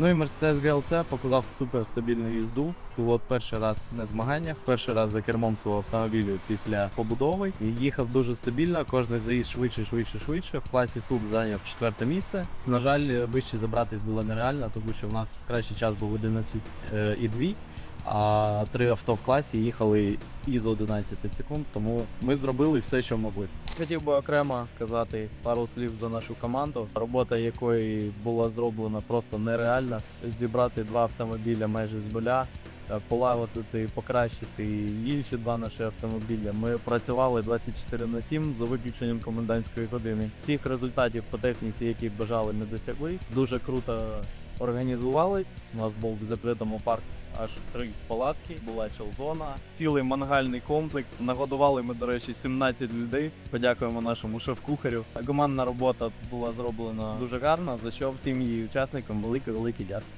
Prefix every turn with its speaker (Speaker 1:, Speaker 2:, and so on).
Speaker 1: Ну і Mercedes GLC показав супер стабільну їзду. Було перший раз на змаганнях, перший раз за кермом свого автомобілю після побудови. І їхав дуже стабільно, кожен заїзд швидше, швидше, швидше. В класі СУП зайняв четверте місце. На жаль, вище забратись було нереально, тому що в нас кращий час був 11 е, і 2. А три авто в класі їхали із 11 секунд, тому ми зробили все, що могли. Хотів би окремо казати пару слів за нашу команду, робота якої була зроблена просто нереальна. Зібрати два автомобіля майже з нуля, е, полагодити, покращити інші два наші автомобіля. Ми працювали 24 на 7 за виключенням комендантської години. Всіх результатів по техніці, які бажали, ми досягли. Дуже круто організувались. У нас був в закритому парку аж три палатки, була челзона, цілий мангальний комплекс. Нагодували ми, до речі, 17 людей. Подякуємо нашому шеф-кухарю. Командна робота була зроблена дуже гарно, за що всім її учасникам велике велике дякую.